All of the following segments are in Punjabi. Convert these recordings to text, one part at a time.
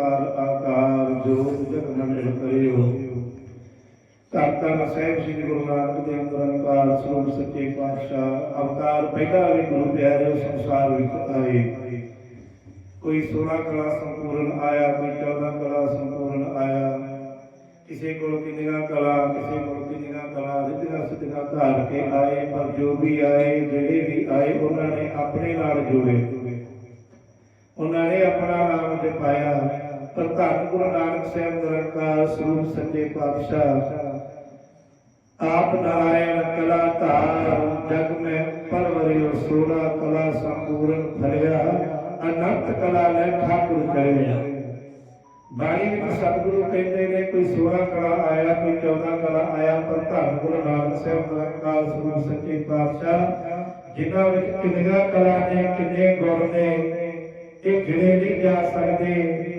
ਨੰਕਾਰ ਆਕਾਰ ਜੋਤ ਜਗ ਮੰਡਲ ਕਰਿਓ। ਧੰਨ ਸਾਹਿਬ ਸ੍ਰੀ ਗੁਰੂ ਨਾਨਕ ਦੇਵ ਨਿਰੰਕਾਰ ਸਰੂਪ ਸੱਚੇ ਪਾਤਸ਼ਾਹ, ਅਵਤਾਰ ਪਹਿਲਾ ਵੀ ਗੁਰੂ ਪਿਆਰੇ ਸੰਸਾਰ ਵਿੱਚ ਆਏ। ਕੋਈ 16 ਕਲਾ ਸੰਪੂਰਨ ਆਇਆ, ਕੋਈ 14 ਕਲਾ ਸੰਪੂਰਨ ਆਇਆ। ਕਿਸੇ ਕੋਲ ਕਿੰਨੀਆਂ ਕਲਾ, ਕਿਸੇ ਕੋਲ ਕਿੰਨੀਆਂ ਕਲਾ ਰਿੱਧੀਆਂ ਸਿੱਧੀਆਂ ਧਾਰ ਕੇ ਆਏ, ਪਰ ਜੋ ਵੀ ਆਏ, ਜਿਹੜੇ ਵੀ ਆਏ, ਉਹਨਾਂ ਨੇ ਆਪਣੇ ਨਾਲ ਜੋੜੇ। ਉਹਨਾਂ ਨੇ ਆਪਣਾ ਨਾਮ ਜਪਾਇਆ। ਪਰ ਧੰਨ ਗੁਰੂ ਨਾਨਕ ਸਾਹਿਬ ਨਿਰੰਕਾਰ ਸਰੂਪ ਸੱਚੇ ਪਾਤਸ਼ਾਹ ਆਪ ਨਾਰਾਇਣ ਕਲਾ ਧਾਰ ਜਗ ਮੈਂ ਪਰਵਰਿਓ ਸੋਲਾ ਕਲਾ ਸੰਪੂਰਨ ਫਲਿਆ ਅਨੰਤ ਕਲਾ ਲੈ ਠਾਕੁਰ ਕਰਿਆ ਬਾਣੀ ਵਿੱਚ ਸਤਿਗੁਰੂ ਕਹਿੰਦੇ ਨੇ ਕੋਈ 16 ਕਲਾ ਆਇਆ ਕੋਈ 14 ਕਲਾ ਆਇਆ ਪਰ ਧੰਨ ਗੁਰੂ ਨਾਨਕ ਸਾਹਿਬ ਨਿਰੰਕਾਰ ਸਰੂਪ ਸੱਚੇ ਪਾਤਸ਼ਾਹ ਜਿਨ੍ਹਾਂ ਵਿੱਚ ਕਿੰਨੀਆਂ ਕਲਾ ਨੇ ਕਿੰਨੇ ਗੁਣ ਨੇ ਇਹ ਗਿਣੇ ਨਹੀਂ ਜਾ ਸਕਦੇ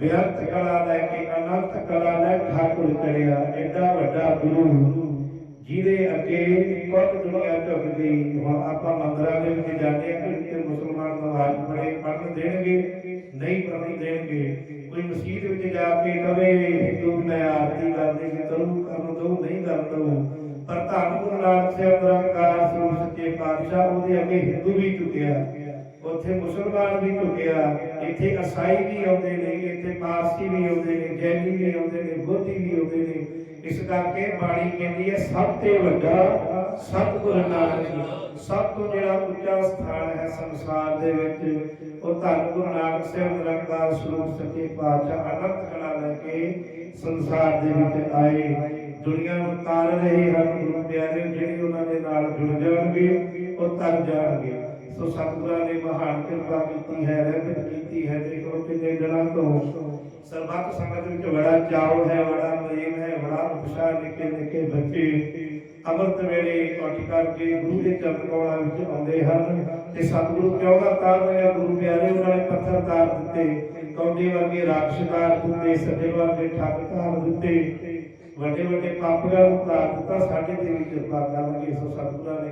ਬਿਆੰਤ ਕਲਾ ਲੈ ਕੇ ਅਨੰਤ ਕਲਾ ਲੈ ਠਾਕੁਰ ਕਰਿਆ ਐਡਾ ਵੱਡਾ ਗੁਰੂ ਜਿਹਦੇ ਅੱਗੇ ਕੁੱਲ ਦੁਨੀਆ ਝੁਕ ਹੁਣ ਆਪਾਂ ਮੰਦਰਾਂ ਦੇ ਵਿੱਚ ਜਾਂਦੇ ਹਾਂ ਕਿ ਤੇ ਮੁਸਲਮਾਨ ਨਮਾਜ਼ ਪੜ੍ਹੇ, ਪੜ੍ਹਨ ਦੇਣਗੇ, ਨਹੀਂ ਪੜ੍ਹਨ ਦੇਣਗੇ। ਕੋਈ ਮਸਜਿਦ ਵਿੱਚ ਜਾ ਕੇ ਕਵੇ, ਹਿੰਦੂ ਮੈਂ ਆਰਤੀ ਕਰਦੇ ਕਿ ਕਰੂ ਕਰਨ ਦੋ, ਨਹੀਂ ਕਰਨ ਦੋ। ਪਰ ਧੰਨ ਗੁਰੂ ਨਾਨਕ ਸਾਹਿਬ ਨਿਰੰਕਾਰ ਸਰੂਪ ਸੱਚੇ ਪਾਤਸ਼ਾਹ ਉਹਦੇ ਅੱਗੇ ਹਿੰਦੂ ਵੀ ਝੁਕਿਆ। ਉੱਥੇ ਮੁਸਲਮਾਨ ਵੀ ਝੁਕਿਆ ਇੱਥੇ ਅਸਾਈ ਵੀ ਆਉਂਦੇ ਨੇ, ਇੱਥੇ ਪਾਰਸੀ ਵੀ ਆਉਂਦੇ ਨੇ, ਜੈਨੀ ਵੀ ਆਉਂਦੇ ਨੇ, ਬੋਧੀ ਵੀ ਆਉਂਦੇ ਨੇ। ਇਸ ਕਰਕੇ ਬਾਣੀ ਕਹਿੰਦੀ ਹੈ, ਸਭ ਤੋਂ ਵੱਡਾ ਸਤਿਗੁਰੂ ਨਾਨਕ ਜੀ, ਸਭ ਤੋਂ ਜਿਹੜਾ ਉੱਚਾ ਸਥਾਨ ਹੈ ਸੰਸਾਰ ਦੇ ਵਿੱਚ, ਉਹ ਧੰਨ ਗੁਰੂ ਨਾਨਕ ਸਾਹਿਬ ਨਿਰੰਕਾਰ ਸਰੂਪ ਸੱਚੇ ਪਾਤਸ਼ਾਹ ਅਨੰਤ ਕਲਾ ਲੈ ਕੇ ਸੰਸਾਰ ਦੇ ਵਿੱਚ ਆਏ। ਦੁਨੀਆ ਨੂੰ ਤਾਰ ਰਹੇ ਹਨ ਗੁਰੂ ਪਿਆਰੇ, ਜਿਹੜੇ ਉਹਨਾਂ ਦੇ ਨਾਲ ਜੁੜ ਜਾਣਗੇ, ਉਹ ਤਰ ਜਾਣਗੇ। تو ستگرہ نے مہارت عطا کیتی ہے رحمت کیتی ہے دیکھو کنے جنا تو سربت سمجھ کے بڑا چاؤ ہے بڑا مریم ہے بڑا خوشا نکے نکے بچے امرت ویلے کوٹکا کے ਗੁਰੂ ਦੇ ਚਰਨ ਕੌਲਾਂ ਵਿੱਚ ਆਉਂਦੇ ਹਨ ਤੇ ਸਤਿਗੁਰੂ ਕਿਉਂ ਨਾ ਤਾਰ ਰਹੇ ਗੁਰੂ ਪਿਆਰੇ ਉਹਨਾਂ ਨੇ ਪੱਥਰ ਤਾਰ ਦਿੱਤੇ، ਕੌਂਡੇ ਵਰਗੇ ਰਾਖਸ਼ਦਾਰ ਦਿੱਤੇ، ਸੱਜੇ ਵਰਗੇ ਠੱਗ ਤਾਰ ਦਿੱਤੇ। ਵੱਡੇ ਵੱਡੇ ਪਾਪੀਆਂ ਨੂੰ ਤਾਰ ਦਿੱਤਾ، ਸਾਡੇ ਤੇ ਵੀ ਕਿਰਪਾ ਕਰਨਗੇ ਸੋ ਸਤਿਗੁਰਾਂ ਨੇ